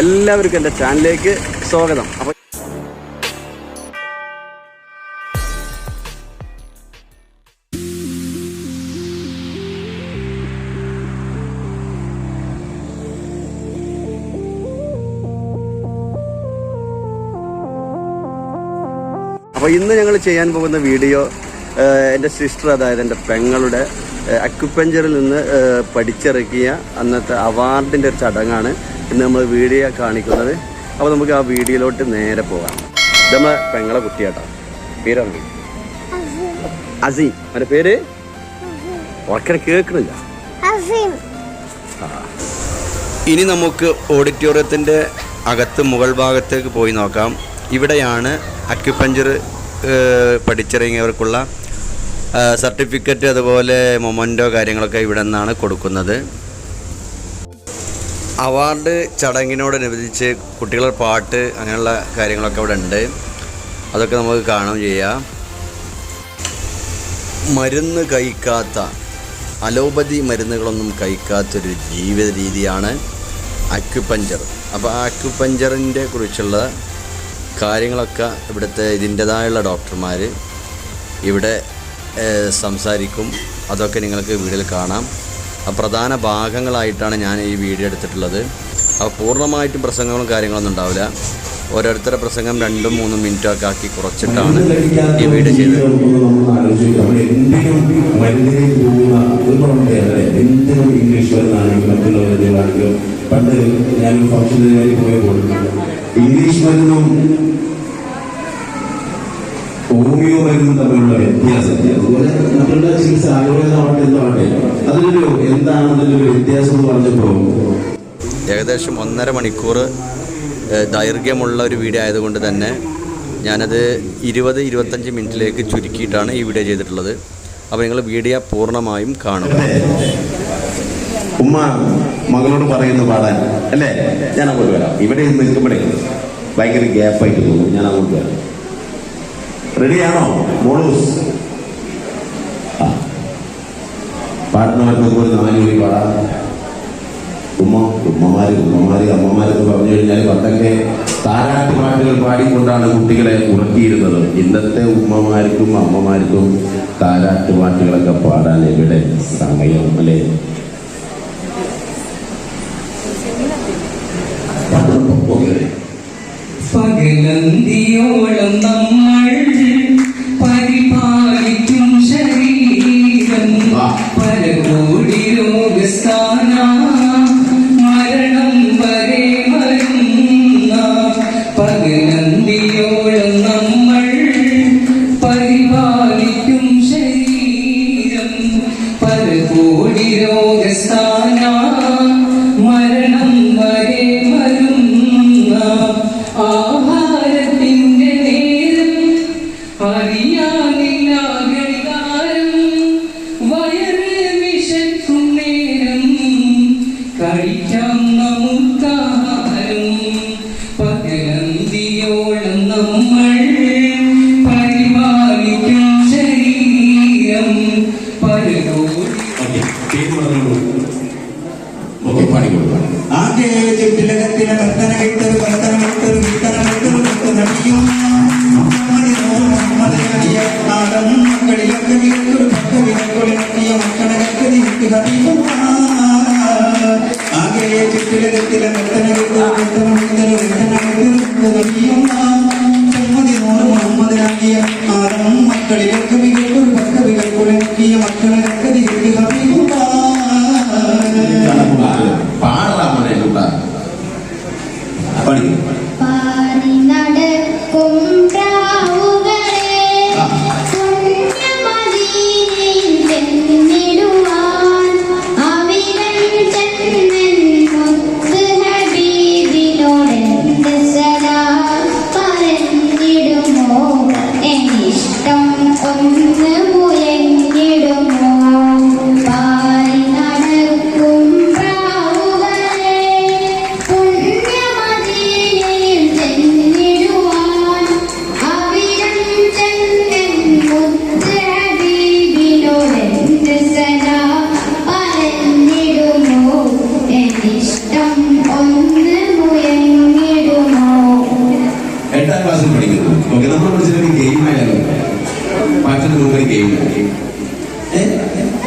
എല്ലാവർക്കും എന്റെ ചാനലിലേക്ക് സ്വാഗതം. അപ്പോൾ അപ്പോൾ ഇന്ന് ഞങ്ങൾ ചെയ്യാൻ പോകുന്ന വീഡിയോ എന്റെ സിസ്റ്റർ അതായത് എന്റെ പെങ്ങളുടെ അക്യുപഞ്ചറിൽ നിന്ന് പഠിച്ചിറക്കിയ അന്നത്തെ അവാർഡിന്റെ ഒരു ചടങ്ങാണ്. ഇന്ന് നമ്മൾ വീഡിയോ കാണിക്കുന്നത്. അപ്പോൾ നമുക്ക് ആ വീഡിയോയിലോട്ട് നേരെ പോകാം. ഇത് നമ്മളെ പെങ്ങളെ കുട്ടിയാട്ടോ. പേരാണ് അസീം. അവന്റെ പേര്? ഉറക്കനെ കേൾക്കണില്ല. ഇനി നമുക്ക് ഓഡിറ്റോറിയത്തിന്റെ അകത്ത് മുകൾ ഭാഗത്തേക്ക് പോയി നോക്കാം. ഇവിടെയാണ് അക്യുപഞ്ചർ പഠിച്ചിറങ്ങിയവർക്കുള്ള സർട്ടിഫിക്കറ്റ് അതുപോലെ മൊമന്റോ കാര്യങ്ങളൊക്കെ ഇവിടെ നിന്നാണ് കൊടുക്കുന്നത്. അവാർഡ് ചടങ്ങിനോടനുബന്ധിച്ച് കുട്ടികളുടെ പാട്ട് അങ്ങനെയുള്ള കാര്യങ്ങളൊക്കെ അവിടെ ഉണ്ട് അതൊക്കെ നമുക്ക് കാണുകയും ചെയ്യാം. മരുന്ന് കഴിക്കാത്ത അലോപതി മരുന്നുകളൊന്നും കഴിക്കാത്തൊരു ജീവിത രീതിയാണ് അക്യുപഞ്ചർ അപ്പോൾ അക്യുപഞ്ചറിന്റെ കുറിച്ചുള്ള കാര്യങ്ങളൊക്കെ ഇവിടുത്തെ ഇതിന്റെതായുള്ള ഡോക്ടർമാർ ഇവിടെ സംസാരിക്കും. അതൊക്കെ നിങ്ങൾക്ക് വീട്ടിൽ കാണാം. പ്രധാന ഭാഗങ്ങളായിട്ടാണ് ഞാൻ ഈ വീഡിയോ എടുത്തിട്ടുള്ളത്. അപ്പോൾ പൂർണമായിട്ടും പ്രസംഗങ്ങളും കാര്യങ്ങളൊന്നും ഉണ്ടാവില്ല. ഓരോരുത്തരുടെ പ്രസംഗം രണ്ടും മൂന്നും മിനിറ്റൊക്കെ ആക്കി കുറച്ചിട്ടാണ് ഈ വീഡിയോ ചെയ്തത്. ഇംഗ്ലീഷ് പണ്ട് ഞാൻ ഫംഗ്ഷന് വേണ്ടി പോയപ്പോൾ ഇംഗ്ലീഷ് മരുന്നും മരുന്നും തമ്മിലുള്ള വ്യത്യാസം. അതുപോലെ നമ്മളുടെ ചികിത്സ ആയുർവേദമാവട്ടെ എന്താവട്ടെ അതിലൊരു എന്താണ് അതിലൊരു വ്യത്യാസം എന്ന് പറഞ്ഞപ്പോൾ ഏകദേശം ഒന്നര മണിക്കൂർ ദൈർഘ്യമുള്ള ഒരു വീഡിയോ ആയതുകൊണ്ട് തന്നെ ഞാനത് ഇരുപത് ഇരുപത്തഞ്ച് മിനിറ്റിലേക്ക് ചുരുക്കിയിട്ടാണ് ഈ വീഡിയോ ചെയ്തിട്ടുള്ളത്. അപ്പോൾ നിങ്ങൾ വീഡിയോ പൂർണമായും കാണും ഉമ്മ മകളോട് പറയുന്നു പാടാൻ അല്ലേ? ഞാൻ അങ്ങോട്ട് വരാം. ഇവിടെ നിൽക്കുമ്പോഴേ ഭയങ്കര ഗ്യാപ്പായിട്ട് തോന്നും. ഞാൻ അങ്ങോട്ട് വരാം. റെഡിയാണോ മോളൂസ്. പാടുന്നവർക്ക് ഒരു നാല് വഴി പാടാം ഉമ്മ ഉമ്മമാര് ഉമ്മമാര് അമ്മമാരൊക്കെ പറഞ്ഞു കഴിഞ്ഞാൽ പണ്ടൊക്കെ താരാട്ട് പാട്ടുകൾ പാടിക്കൊണ്ടാണ് കുട്ടികളെ ഉറക്കിയിരുന്നത്. ഇന്നത്തെ ഉമ്മമാർക്കും അമ്മമാർക്കും താരാട്ട് പാട്ടുകളൊക്കെ പാടാൻ എവിടെ സമയം അല്ലേ? പകലന്തിയോളം നമ്മൾ పరుగు ఓకే പഠിക്കുകയും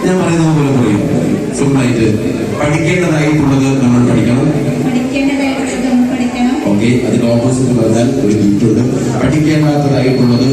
ഞാൻ പറയുന്ന പോലെ പറയും ഫുള്ളായിട്ട് പഠിക്കേണ്ടതായിട്ടുള്ളത് നമ്മൾ പഠിക്കണം. ഓക്കെ അത് ഓപ്പോസിറ്റ് പറഞ്ഞാൽ ഒരു ഗിഫ്റ്റുണ്ട് പഠിക്കേണ്ടാത്തതായിട്ടുള്ളത്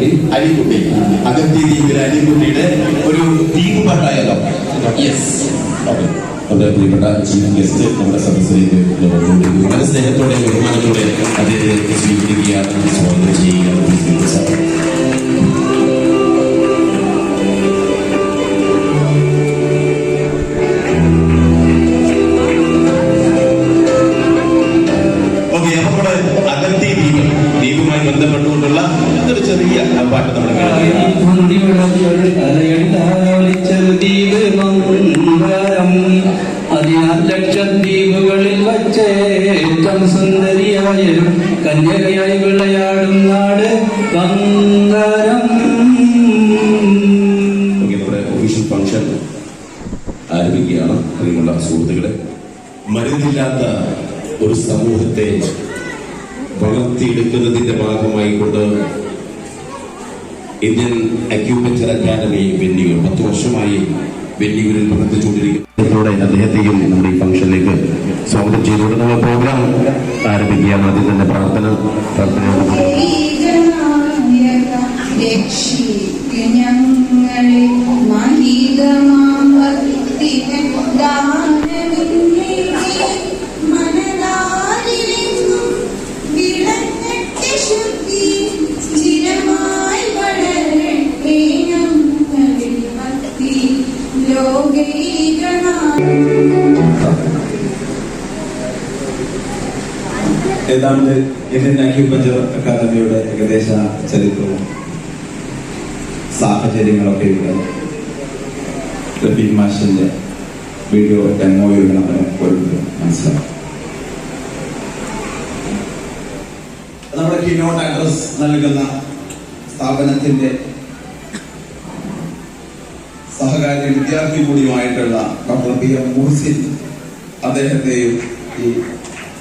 അലിക്കുട്ടി അലിക്കുട്ടി അഗത്തി ദ്വീപിൽ അലിക്കുട്ടിയുടെ ഒരു ദ്വീപ് പട്ടായാലോ യെസ് നമ്മുടെ പ്രിയപ്പെട്ട ചീഫ് ഗസ്റ്റ് നമ്മുടെ സദസ്സിലേക്ക് വളരെ സ്നേഹത്തോടെ ബഹുമാനത്തോടെ അദ്ദേഹത്തെ സ്വീകരിക്കുകയാണ്. സ്വാഗതം ചെയ്യുകയാണ്. ഓക്കെ നമ്മുടെ ഒഫീഷ്യൽ ഫംഗ്ഷൻ ആരംഭിക്കുകയാണ്. പ്രിയമുള്ള സുഹൃത്തുക്കളെ മരുന്നില്ലാത്ത ഒരു സമൂഹത്തെ വളർത്തിയെടുക്കുന്നതിന്റെ ഭാഗമായി കൊണ്ട് ഇന്ത്യൻ അക്യൂപഞ്ചർ അക്കാദമി വെന്നിയൂർ പത്ത് വർഷമായി വെന്നിയൂരിൽ പ്രവർത്തിച്ചുകൊണ്ടിരിക്കുന്നതോടെ അദ്ദേഹത്തെയും നമ്മുടെ ഈ ഫംഗ്ഷനിലേക്ക് സ്വാഗതം ചെയ്തുകൊണ്ട് നമ്മൾ പ്രോഗ്രാം ആരംഭിക്കുകയാണ്. ആദ്യം തന്നെ പ്രാർത്ഥന പ്രാർത്ഥനയോടുകൂടി ഞങ്ങളെ മഹിതമാം ഭക്തിവൻ ദാനമില്ലേ മനതാരിലെങ്ങും വിളങ്ങട്ടെ ശുദ്ധി ചിരമായി വളരട്ടെ ഞങ്ങളിൽ ഭക്തി ലോകൈകനാഥ ഏതാണ്ട് ഇന്ത്യൻ അക്യൂപഞ്ചർ അക്കാദമിയുടെ ഏകദേശ ചരിത്രവും സാഹചര്യങ്ങളൊക്കെ ഉണ്ട് റഫീഖ് മാഷിന്റെ വീഡിയോ ഡെമോയിൽ നമ്മൾ ഓരോരുത്തരും മനസ്സിലാക്കും നമ്മുടെ കീനോട്ട് അഡ്രസ് നൽകുന്ന സ്ഥാപനത്തിന്റെ സഹകാര്യ വിദ്യാർത്ഥി കൂടിയുമായിട്ടുള്ള ഡോക്ടർ പി എം മുഹസിൻ അദ്ദേഹത്തെയും ഈ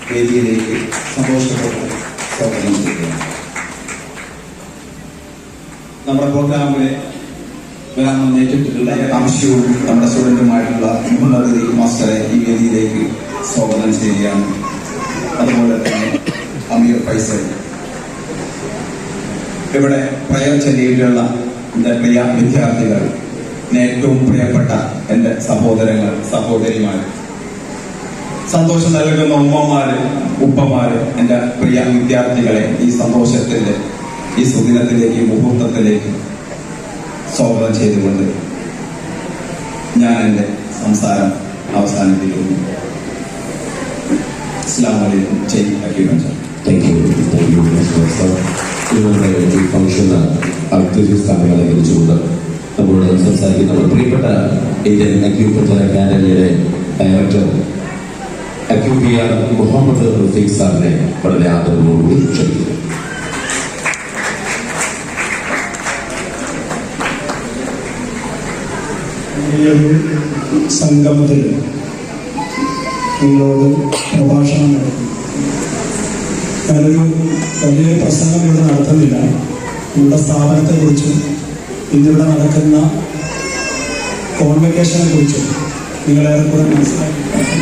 വേദിയിലേക്ക് സന്തോഷത്തോടെ സ്വാഗതം ചെയ്യുകയാണ്. നമ്മുടെ പ്രോഗ്രാമിലെ വരാൻ നേരിട്ടിട്ടുള്ള ആവശ്യവും നമ്മുടെ സ്റ്റുഡന്റുമായിട്ടുള്ള ഉന്നതി മാസ്റ്ററെ ഈ വേദിയിലേക്ക് സ്വാഗതം ചെയ്യുകയാണ്. അതുപോലെ തന്നെ അമീർ ഫൈസൽ. ഇവിടെ പ്രയർ ചെല്ലിയിട്ടുള്ള എന്റെ പ്രിയ വിദ്യാർത്ഥികൾ ഏറ്റവും പ്രിയപ്പെട്ട എന്റെ സഹോദരങ്ങൾ സഹോദരിമാർ സന്തോഷം നൽകുന്ന ഉമ്മമാര് ഉപ്പമാര് എന്റെ പ്രിയ വിദ്യാർത്ഥികളെ ഈ സന്തോഷത്തിന്റെ ഈ സുദിനത്തിലേക്ക് മുഹൂർത്തത്തിലേക്ക് സ്വാഗതം ചെയ്തുകൊണ്ട് ഞാൻ എന്റെ സംസാരം അവസാനിപ്പിക്കുന്നു. അസ്സാം വലൈക്കും ജയ് അക്കീബൻ താങ്ക് യു താങ്ക് യു നമ്മുടെ ഈ ഫംഗ്ഷൻ കുറിച്ചുകൊണ്ട് നമ്മളോട് സംസാരിക്കുന്ന പ്രിയപ്പെട്ട ഇന്ത്യൻ അക്യൂപഞ്ചർ ഡയറക്ടർ അക്യൂപിയ മുഹമ്മദ് റഫീഖ് സാറിനെ വളരെ ആദരവോടുകൂടി ക്ഷണിക്കുന്നു. സംഗമത്തിൽ നിങ്ങളോട് പ്രഭാഷണം നടത്തി ഞാനൊരു വലിയൊരു പ്രസംഗം ഇവിടെ നടത്തുന്നില്ല. നമ്മുടെ സ്ഥാപനത്തെക്കുറിച്ചും ഇന്നിവിടെ നടക്കുന്ന കോൺവെക്കേഷനെ കുറിച്ചും നിങ്ങളേറെക്കുറെ മനസ്സിലാക്കി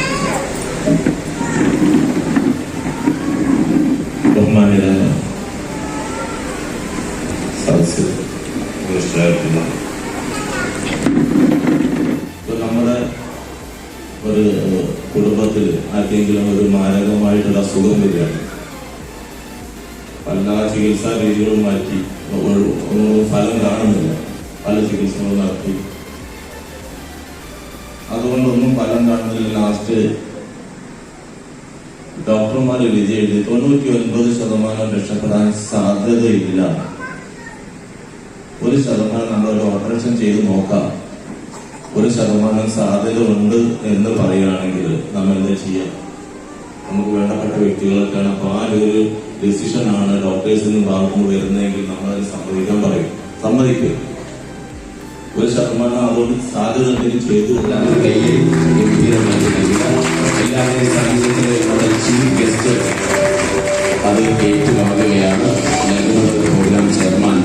തൊണ്ണൂറ്റി ഒൻപത് ശതമാനം രക്ഷപ്പെടാൻ സാധ്യതയില്ല. ഒരു ശതമാനം നമ്മൾ ഒരു ഓപ്പറേഷൻ ചെയ്ത് നോക്കാം. ഒരു ശതമാനം സാധ്യത ഉണ്ട് എന്ന് പറയുകയാണെങ്കിൽ നമ്മൾ എന്താ ചെയ്യാം? നമുക്ക് വേണ്ടപ്പെട്ട വ്യക്തികൾക്കാണ് അപ്പൊ ആ ഒരു ഡിസിഷൻ ആണ് ഡോക്ടേഴ്സിന് ഭാഗത്തുനിന്ന് വരുന്നതെങ്കിൽ നമ്മൾ അത് സമ്മതിക്കാൻ പറയും. സമ്മതിക്കും. ഒരു ശതമാനം അതുകൊണ്ട് സാധ്യത ഉണ്ടെങ്കിൽ ചെയ്തു. എല്ലാവരുടെയും ചീഫ് ഗസ്റ്റ് അത് ഏറ്റുവാങ്ങുകയാണ് നൽകുന്നത് പ്രോഗ്രാം ചെയർമാൻ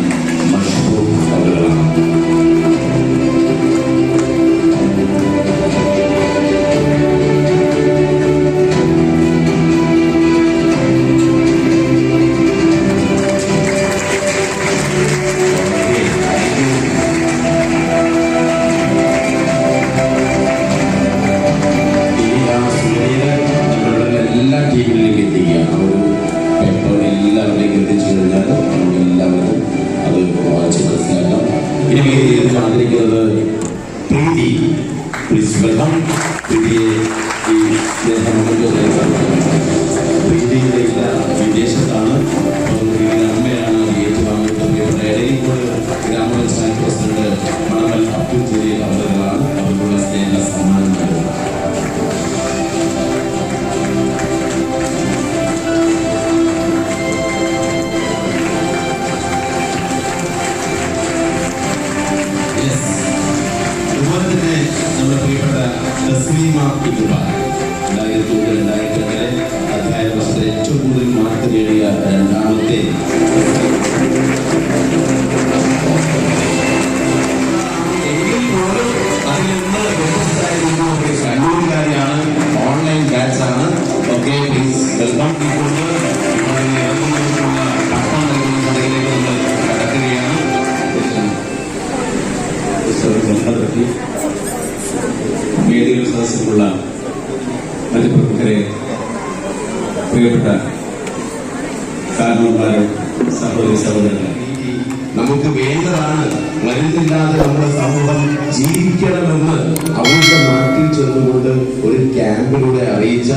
ജീവിക്കണമെന്ന് അവരുടെ നാട്ടിൽ ചെന്നുകൊണ്ട് ഒരു ക്യാമ്പിലൂടെ അറിയിച്ച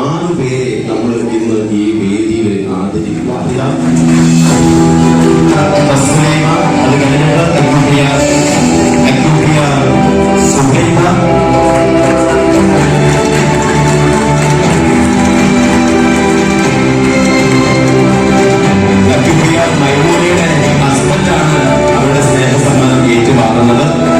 ആറ് പേരെ നമ്മൾ ഇന്ന് ഈ വേദിയിൽ ആദരിക്കുന്നു. അതിലാ anlamını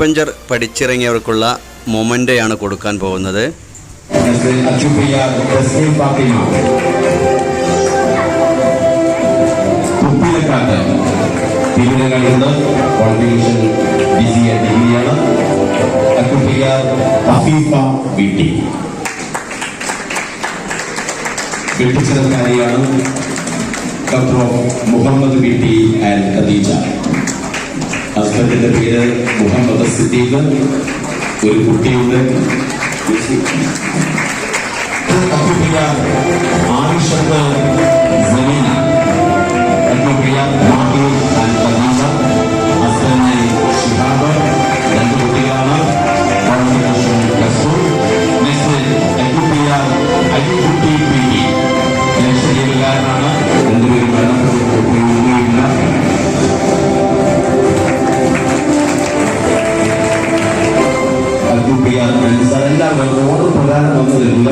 ബിസി പഠിച്ചിറങ്ങിയവർക്കുള്ള മൊമന്റെയാണ് കൊടുക്കാൻ പോകുന്നത്. ാണ് ഡോക്ടർ മുഹമ്മദ് വീട്ടി ആൻഡ് ഖദീജ. ഹസ്ബൻഡിന്റെ പേര് മുഹമ്മദ് സിദ്ദീഖ്. ഒരു കുട്ടിയുണ്ട്. അഗ്നിപ്രിയ സാർ എല്ലാവരും ഓർഡർ പ്രകാരം വന്നതില്ല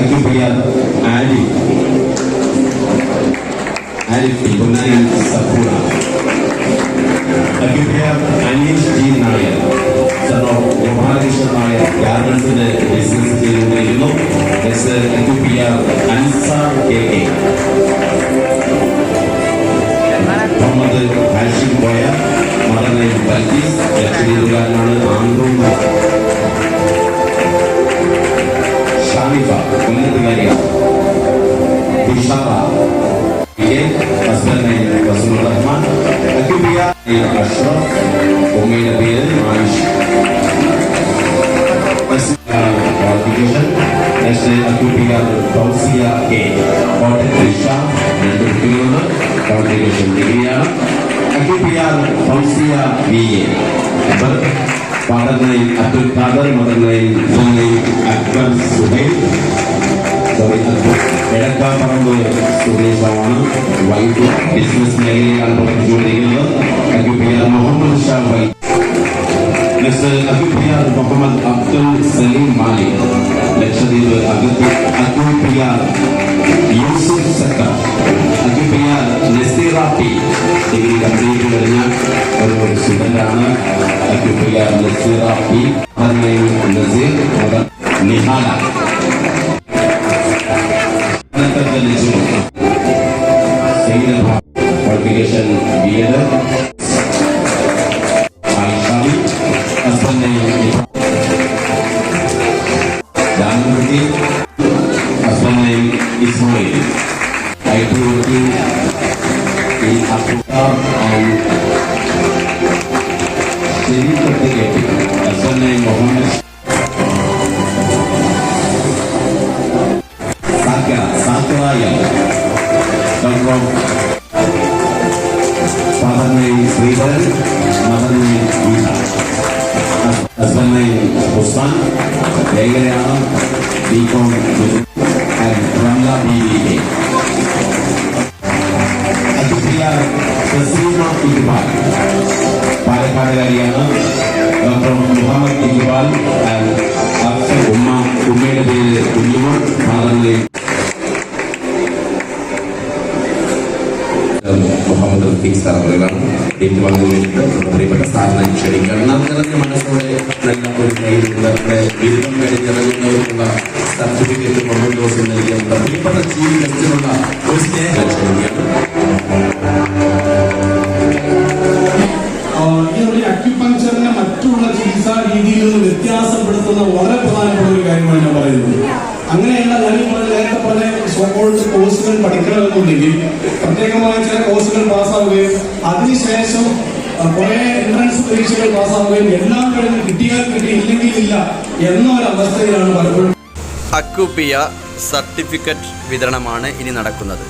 അഗ്നിപ്രിയ ആലി ആലിഫ് പൊന്നാനി സപ്പൂറ അഗ്നിപ്രിയ അനീഷ് ജി നായർ. സണോ ഗോപാലകൃഷ്ണൻ നായർ ഗാർമെന്റ്സിന്റെ ബിസിനസ് ചെയ്തുകൊണ്ടിരിക്കുന്നു എസ് അൻസാർ കെ കെ. আমাদের ভাইসিক বয়া মাদানাই বালকিস যাত্রী দুলার নামে আন্দোলন শামিফা কন্যাকুমারী বিশাবা বিএম আসলামাই রাসুল রহমান আকিবিয়া আশরাফ উমের বিয়ের মানুষ Next, Akubia Tausia A. Order Krishna. Qualification ഡിഗ്രിയാണ് അക്യുബിയ Fousiya V A father name Abdul Khader mother name Akbar Suhail sorry Edakkaparamba സ്വദേശമാണ് വൈദ്യുതി ബിസിനസ് മേഖലയിലാണ് പ്രവർത്തിച്ചുകൊണ്ടിരിക്കുന്നത് അക്യുബിയ Muhammad Shah Y next അക്യുബിയ Muhammad Abdul Saleem Malik Lakshadweep Agatti Saka സാക്കറായ doctor father name Sreedharan mother name Geetha husband name Usman ലേഖനയാണ് B com Ramla B V K അതിഥിയ Taslima Iqbal പാലക്കാടുകാരിയാണ് doctor Muhammad Iqbal and Afsal ഉമ്മ ഉമ്മയുടെ പേര് കുഞ്ഞുമോൾ father Rafeeq sir അവരുകളാണ് ഏറ്റുവാങ്ങുന്നതിന് പ്രിയപ്പെട്ട സ്ഥാപനം ക്ഷണിക്കണം നിറഞ്ഞ മനസ്സോടെ നല്ല ഒരു നമ്മുടെ ബിരുദം കഴിഞ്ഞിറങ്ങുന്നവർക്കുള്ള സർട്ടിഫിക്കറ്റ് മുഹമ്മദ് ദിവസം നൽകിയ പ്രിയപ്പെട്ട ചീഫ് ഒരു സ്നേഹ ക്ഷണിക്കുകയാണ് മറ്റുള്ള ചികിത്സാ രീതിയിൽ നിന്ന് വ്യത്യാസപ്പെടുത്തുന്ന വളരെ പ്രധാനപ്പെട്ട ഒരു കാര്യമാണ് ഞാൻ പറയുന്നത്. അങ്ങനെയുള്ള പറഞ്ഞ നേരത്തെ പറഞ്ഞ സോക്കോൾഡ് കോഴ്സുകൾ പഠിക്കണമെന്നുണ്ടെങ്കിൽ പ്രത്യേകമായ ചില കോഴ്സുകൾ പാസ്സാവുകയും അതിനുശേഷം കുറെ എൻട്രൻസ് പരീക്ഷകൾ പാസ്സാവുകയും എല്ലാം കഴിഞ്ഞ് കിട്ടിയാൽ കിട്ടി ഇല്ലെങ്കിൽ ഇല്ല എന്ന ഒരു അവസ്ഥയിലാണ് പലപ്പോഴും സർട്ടിഫിക്കറ്റ് വിതരണമാണ് ഇനി നടക്കുന്നത്.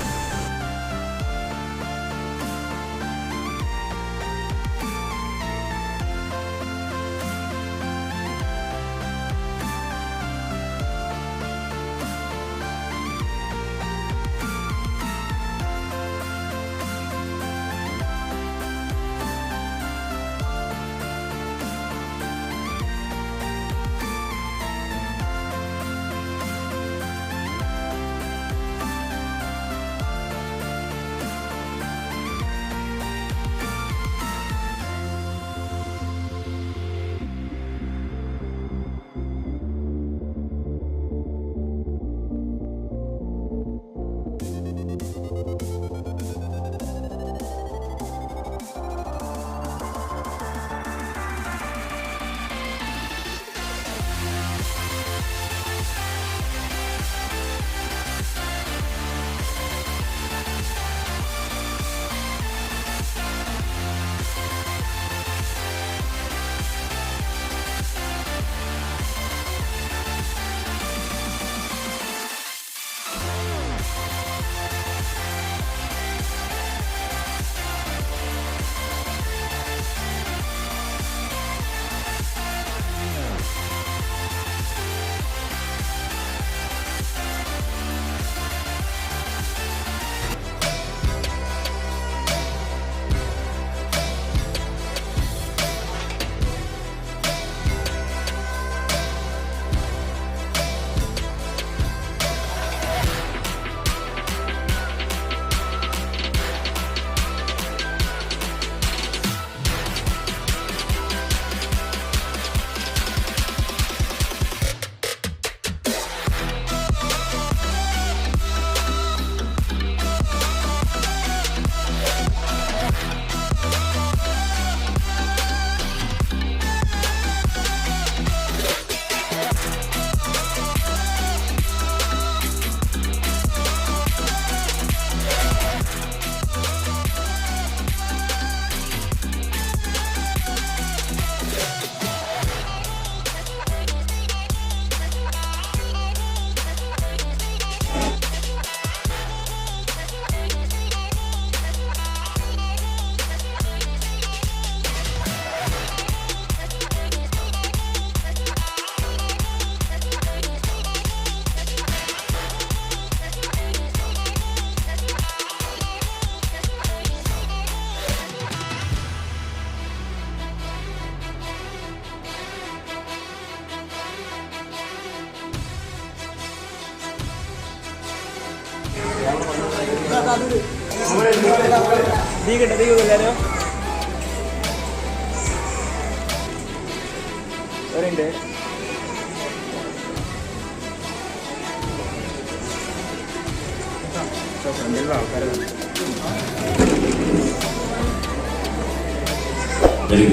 Ready?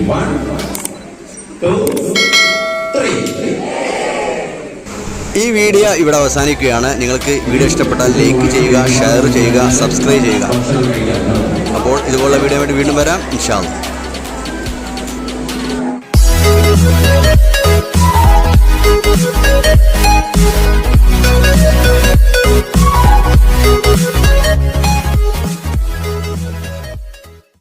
One, two, three. ഈ വീഡിയോ ഇവിടെ അവസാനിക്കുകയാണ്. നിങ്ങൾക്ക് വീഡിയോ ഇഷ്ടപ്പെട്ടാൽ ലൈക്ക് ചെയ്യുക ഷെയർ ചെയ്യുക സബ്സ്ക്രൈബ് ചെയ്യുക. അപ്പോൾ ഇതുപോലുള്ള വീഡിയോ വേണ്ടി വീണ്ടും വരാം ഇൻഷാല്ല Thank you.